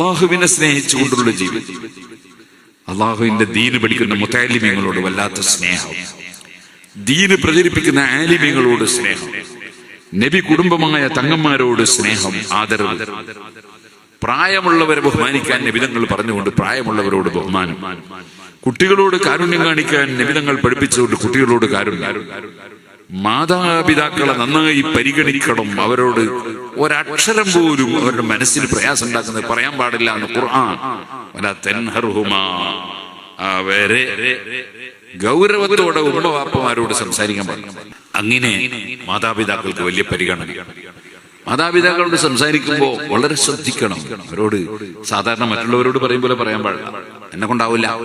അള്ളാഹുവിനെ സ്നേഹിച്ചുകൊണ്ടുള്ള ജീവിതം. അള്ളാഹുവിന്റെ ദീന് പഠിക്കുന്ന മുത്താലിമ്യങ്ങളോട് വല്ലാത്ത സ്നേഹം. ദീന് പ്രചരിപ്പിക്കുന്ന ആലിമ്യങ്ങളോട് സ്നേഹം. നബി കുടുംബമായ തങ്ങന്മാരോട് സ്നേഹം ആദരവ്. പ്രായമുള്ളവരെ ബഹുമാനിക്കാൻ നിബിതങ്ങൾ പറഞ്ഞുകൊണ്ട് പ്രായമുള്ളവരോട് ബഹുമാനം. കുട്ടികളോട് കാരുണ്യം കാണിക്കാൻ നിബിതങ്ങൾ പഠിപ്പിച്ചുകൊണ്ട് കുട്ടികളോട് കാരുണ്യം. മാതാപിതാക്കളെ നന്നായി പരിഗണിക്കണം. അവരോട് ഒരക്ഷരം പോലും അവരുടെ മനസ്സിൽ പ്രയാസം ഉണ്ടാക്കുന്നത് പറയാൻ പാടില്ല എന്ന് അവരെ ഗൗരവത്തോടെ ഉമ്മവാപ്പമാരോട് സംസാരിക്കാൻ പാടില്ല. അങ്ങനെ മാതാപിതാക്കൾക്ക് വലിയ പരിഗണന. മാതാപിതാക്കളോട് സംസാരിക്കുമ്പോൾ വളരെ ശ്രദ്ധിക്കണം. അവരോട് സാധാരണ മറ്റുള്ളവരോട് പറയും പോലെ പറയാൻ പാടില്ല. എന്നെ കൊണ്ടാവില്ല.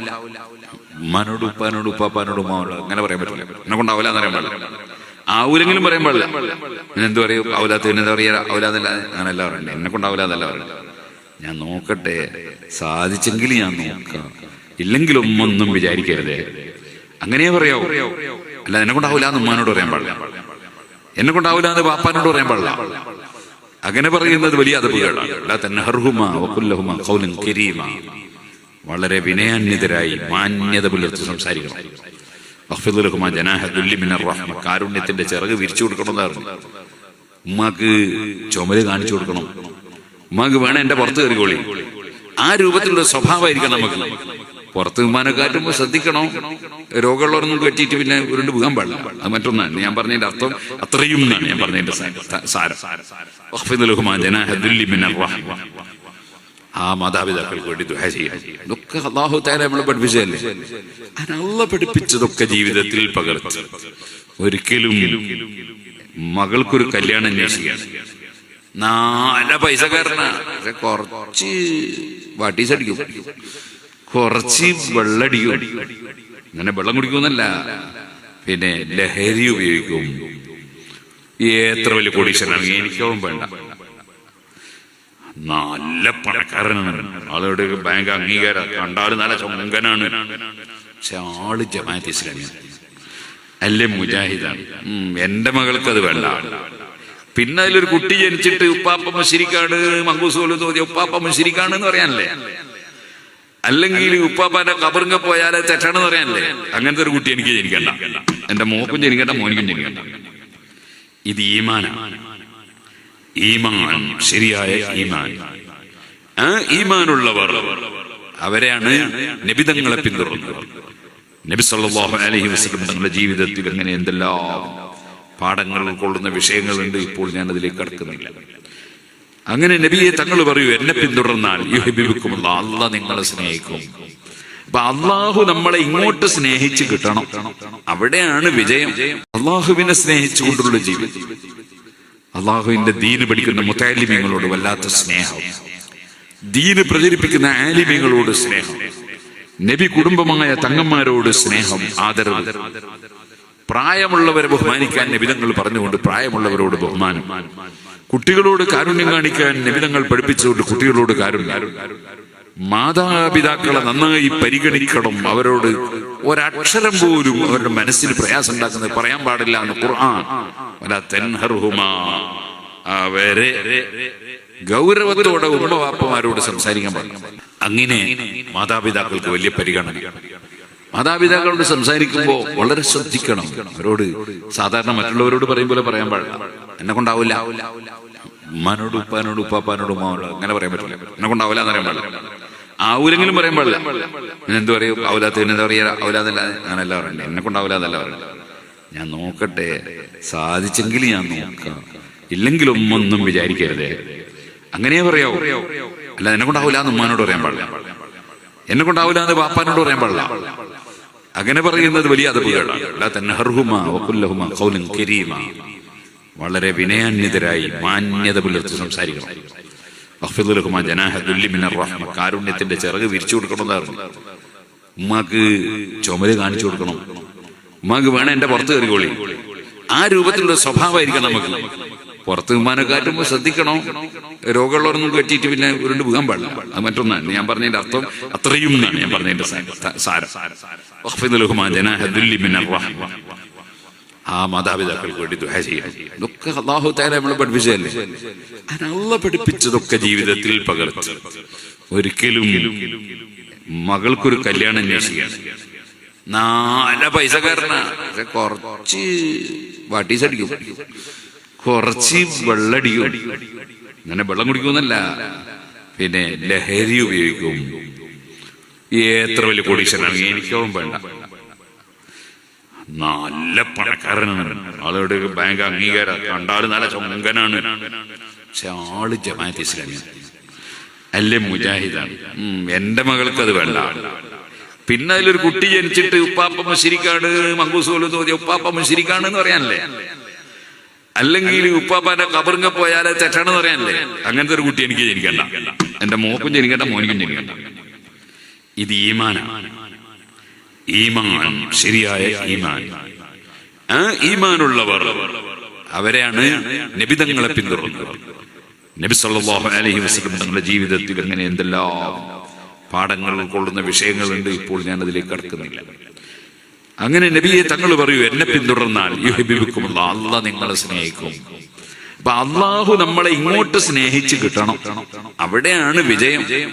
ഉമ്മാനോട് ഉപ്പാനോട് ഉപ്പാപ്പാനോട് ഉമ്മാനോട് അങ്ങനെ പറയാൻ പറ്റില്ല. എന്നെ കൊണ്ടാവില്ല എന്ന് പറയാൻ പാടില്ല. ആവൂലെങ്കിലും പറയാൻ പാടില്ല. എന്ത് പറയും? അവലാത്ത എന്താ പറയാ? അവലാതല്ല അങ്ങനെയല്ല പറയണ്ടേ. എന്നെ കൊണ്ട് അവലാതല്ല പറയണ്ട. ഞാൻ നോക്കട്ടെ. സാധിച്ചെങ്കിൽ ഞാൻ നോക്കാം. ഇല്ലെങ്കിലും ഒന്നും വിചാരിക്കരുതേ. അങ്ങനെ പറയാവൂ. അല്ല എന്നെ കൊണ്ടാവില്ല എന്ന് ഉമ്മാനോട് പറയാൻ പാടില്ല. എന്നെ കൊണ്ടാവില്ല എന്ന് പാപ്പാനോട് പറയാൻ പാടില്ല. അങ്ങനെ പറയുന്നത് വലിയ അതപ്പുകളാണ് വളരെ വിനയാന്യതരായി മാന്യത പുലർത്തി സംസാരിക്കണം. റഹ്മ. കാരുണ്യത്തിന്റെ ചിറക് വിരിച്ചു കൊടുക്കണമെന്നായിരുന്നു. ഉമ്മാക്ക് ചുമര് കാണിച്ചു കൊടുക്കണം. ഉമ്മാക്ക് വേണം എന്റെ പുറത്ത് കയറിക്കോളി. ആ രൂപത്തിലുള്ള സ്വഭാവമായിരിക്കണം നമുക്ക്. പുറത്ത് വിമാനം കാറ്റുമ്പോ ശ്രദ്ധിക്കണം? രോഗമുള്ളവരൊന്നും കെട്ടിയിട്ട് പിന്നെ ഉരുണ്ട് പോകാൻ പാടില്ല. അത് മറ്റൊന്നാണ്. ഞാൻ പറഞ്ഞതിന്റെ അർത്ഥം അത്രയും ഞാൻ പറഞ്ഞതിന്റെ സാരം. ആ മാതാപിതാക്കൾക്ക് വേണ്ടി ദുഹ ചെയ്യാൻ ഇതൊക്കെ അള്ളാഹു താല നമ്മൾ പഠിപ്പിച്ചതല്ലേ അല്ല പഠിപ്പിച്ചതൊക്കെ ജീവിതത്തിൽ പകർത്തി. ഒരിക്കലും മകൾക്കൊരു കല്യാണം അന്വേഷിക്കാൻ നാല പൈസക്കാരനാ കുറച്ച് വാട്ടീസ് അടിക്കും. കുറച്ച് വെള്ളടിക്കും. അങ്ങനെ വെള്ളം കുടിക്കുമെന്നല്ല. പിന്നെ ലഹരി ഉപയോഗിക്കും. എത്ര വലിയ കോടീശ്വരനാണെങ്കിൽ എനിക്കവും വേണ്ട. നല്ല പണക്കാരനാണ്. ആളുടെ ബാങ്ക് അംഗീകാര. കണ്ടാലും നല്ല ചൊങ്കനാണ്. പക്ഷെ ആൾ ജമാഅത്ത് ഇസ്ലാമിയാണ് അല്ലേ മുജാഹിദാണ് ഉം, എന്റെ മകൾക്ക് അത് വേണ്ട. പിന്നെ അതിലൊരു കുട്ടി ജനിച്ചിട്ട് ഉപ്പാപ്പ മുശിരിക്കാണ് മങ്കൂസ് പോലും തോന്നിയ ഉപ്പാപ്പ മുശിരിക്കാണ് എന്ന് പറയാനല്ലേ? അല്ലെങ്കിൽ ഉപ്പാപ്പാന്റെ കബറിങ്ങ പോയാലേ തെറ്റാണെന്ന് പറയാനല്ലേ? അങ്ങനത്തെ ഒരു കുട്ടി എനിക്ക് ജനിക്കണ്ട. എന്റെ മോക്കും ജനിക്കണ്ട മോനിക്കും ജനിക്കണ്ട. ഇത് ഈമാനാണ് ഈമാൻ ശരിയായ ഈമാൻ. ആ ഈമാനുള്ളവർ അവരെയാണ് നിബിതങ്ങളെ പിന്തുടർന്നത്. നബി സല്ലല്ലാഹു അലഹി വസ്ലം തങ്ങളുടെ ജീവിതത്തിൽ അങ്ങനെ എന്തെല്ലാം പാഠങ്ങൾ ഉൾക്കൊള്ളുന്ന വിഷയങ്ങളുണ്ട് ഇപ്പോൾ ഞാൻ അതിലേക്ക് കടക്കുന്നില്ല. അങ്ങനെ നബിയെ തങ്ങൾ പറയൂ എന്നെ പിന്തുടർന്നാൽ യുഹിബിബിക്കുമുള്ള അല്ല നിങ്ങളെ സ്നേഹിക്കും. അപ്പൊ അള്ളാഹു നമ്മളെ ഇങ്ങോട്ട് സ്നേഹിച്ച് കിട്ടണം. അവിടെയാണ് വിജയം. അള്ളാഹുവിനെ സ്നേഹിച്ചുകൊണ്ടുള്ള ജീവിതം. അള്ളാഹുവിന്റെ ദീന് പഠിക്കുന്ന മുത്താലിമ്യങ്ങളോട് വല്ലാത്ത സ്നേഹം. ദീന് പ്രചരിപ്പിക്കുന്ന ആലിമ്യങ്ങളോട് സ്നേഹം. നബി കുടുംബമായ തങ്ങന്മാരോട് സ്നേഹം ആദരവ്. പ്രായമുള്ളവരെ ബഹുമാനിക്കാൻ നിബിതങ്ങൾ പറഞ്ഞുകൊണ്ട് പ്രായമുള്ളവരോട് ബഹുമാനം. കുട്ടികളോട് കാരുണ്യം കാണിക്കാൻ നിബിതങ്ങൾ പഠിപ്പിച്ചുകൊണ്ട് കുട്ടികളോട് കാരുണ്യം. മാതാപിതാക്കളെ നന്നായി പരിഗണിക്കണം അവരോട് ഒരക്ഷരം പോലും അവരുടെ മനസ്സിൽ പ്രയാസം ഉണ്ടാക്കുന്നത് പറയാൻ പാടില്ല എന്ന് ഖുർആൻ അവരെ ഗൗരവത്തോടെ ഉമ്മവാപ്പമാരോട് സംസാരിക്കാൻ പറഞ്ഞു അങ്ങനെ മാതാപിതാക്കൾക്ക് വലിയ പരിഗണന. മാതാപിതാക്കളോട് സംസാരിക്കുമ്പോൾ വളരെ ശ്രദ്ധിക്കണം. അവരോട് സാധാരണ മറ്റുള്ളവരോട് പറയും പോലെ പറയാൻ പാടില്ല. എന്നെ കൊണ്ടാവില്ല ഉമ്മാനോട് ഉപ്പാനോട് ഉപ്പാപ്പാനോട് ഉമ്മാനോട് അങ്ങനെ പറയാൻ പറ്റില്ല. എന്നെ കൊണ്ടാവില്ല എന്ന് പറയാൻ പാടില്ല. ആവൂലെങ്കിലും പറയാൻ പാടില്ല. എന്ത് പറയും? ആവൂലാത്ത എന്താ പറയാ? അങ്ങനെ എല്ലാം പറയണ്ടേ. എന്നെ കൊണ്ടാവില്ല എന്നല്ല പറയണ്ടേ. ഞാൻ നോക്കട്ടെ. സാധിച്ചെങ്കിൽ ഞാൻ നോക്കാം. ഇല്ലെങ്കിലും ഒന്നും വിചാരിക്കരുതേ. അങ്ങനെ പറയാവോ. അല്ല എന്നെ കൊണ്ടാവില്ല എന്ന് ഉമ്മാനോട് പറയാൻ പാടില്ല. എന്നെ കൊണ്ടാവില്ല എന്ന് പാപ്പാനോട് പറയാൻ പാടില്ല. അങ്ങനെ പറയുന്നത് വലിയ അതപ്പുകളാണ് വളരെ വിനയാന്യതരായി മാന്യത പുലർത്തി സംസാരിക്കണം. കാരുണ്യത്തിന്റെ ചിറക് വിരിച്ചു കൊടുക്കണമെന്നായിരുന്നു. ഉമ്മാക്ക് ചുമൽ കാണിച്ചു കൊടുക്കണം. ഉമ്മാക്ക് വേണം എന്റെ പുറത്ത് കയറിക്കോളി. ആ രൂപത്തിലുള്ള സ്വഭാവമായിരിക്കണം നമുക്ക്. പുറത്ത് വിമാനം കാറ്റുമ്പോൾ ശ്രദ്ധിക്കണം? രോഗമുള്ളവരൊന്നും കെട്ടിയിട്ട് പിന്നെ ഉരുണ്ട് പോകാൻ പാടില്ല. അത് മറ്റൊന്നാണ്. ഞാൻ പറഞ്ഞതിന്റെ അർത്ഥം അത്രയും എന്നാണ് ഞാൻ പറഞ്ഞതിന്റെ സാരം. ആ മാതാപിതാക്കൾക്ക് വേണ്ടി ദുഹ ചെയ്യാൻ ഇതൊക്കെ അള്ളാഹു താര നമ്മളെ പഠിപ്പിച്ചതല്ലേ? അല്ല പഠിപ്പിച്ചതൊക്കെ ജീവിതത്തിൽ പകർത്തി. ഒരിക്കലും മകൾക്കൊരു കല്യാണം അന്വേഷിക്കുകയാണ് നല്ല പൈസക്കാരനാ പക്ഷെ കുറച്ച് വാട്ടീസ് അടിക്കും കുറച്ച് വെള്ളടിക്കും. അങ്ങനെ വെള്ളം കുടിക്കുമെന്നല്ല. പിന്നെ ലഹരി ഉപയോഗിക്കും. എത്ര വലിയ കോടീശ്വരനാണെങ്കിൽ എനിക്കവും വേണ്ട. നല്ല പണക്കാരനാണ്. ആളുടെ ബാങ്ക് അംഗീകാര കണ്ടാലും നല്ല ചൊങ്കനാണ്. പക്ഷെ ആൾ ജമാഅത്ത് അല്ലെ അല്ലേ മുജാഹിദാണ്. എന്റെ മകൾക്ക് അത് വേണ്ട. പിന്നെ അതിലൊരു കുട്ടി ജനിച്ചിട്ട് ഉപ്പാപ്പ മുശിരിക്കാണ് മങ്കൂസ് പോലും തോന്നിയ ഉപ്പാപ്പ മുശിരിക്കാണ് എന്ന് പറയാനല്ലേ? അല്ലെങ്കിൽ ഉപ്പാപ്പാന്റെ കബറിങ്ങ പോയാലേ തെറ്റാണെന്ന് പറയാനല്ലേ? അങ്ങനത്തെ ഒരു കുട്ടി എനിക്ക് ജനിക്കണ്ട. എന്റെ മോക്കും ജനിക്കണ്ട മോനിക്കും ജനിക്കണ്ട. ഇത് ഈമാനാണ് ഈമാൻ ശരിയായ ഈമാൻ. ആ ഈമാനുള്ളവർ അവരെയാണ് നബിതങ്ങളെ പിന്തുടർന്നത്. നബി സല്ലല്ലാഹു അലൈഹി വസല്ലം തങ്ങളുടെ ജീവിതത്തിൽ അങ്ങനെ എന്തെല്ലാം പാഠങ്ങൾ ഉൾക്കൊള്ളുന്ന വിഷയങ്ങളുണ്ട്. ഇപ്പോൾ ഞാൻ അതിലേക്ക് കടക്കുന്നില്ല. അങ്ങനെ നബിയെ തങ്ങൾ പറയൂ എന്നെ പിന്തുടർന്നാൽ യുഹിബിബിക്കും അള്ളാഹ് നിങ്ങളെ സ്നേഹിക്കും. അപ്പൊ അള്ളാഹു നമ്മളെ ഇങ്ങോട്ട് സ്നേഹിച്ച് കിട്ടണം. അവിടെയാണ് വിജയം.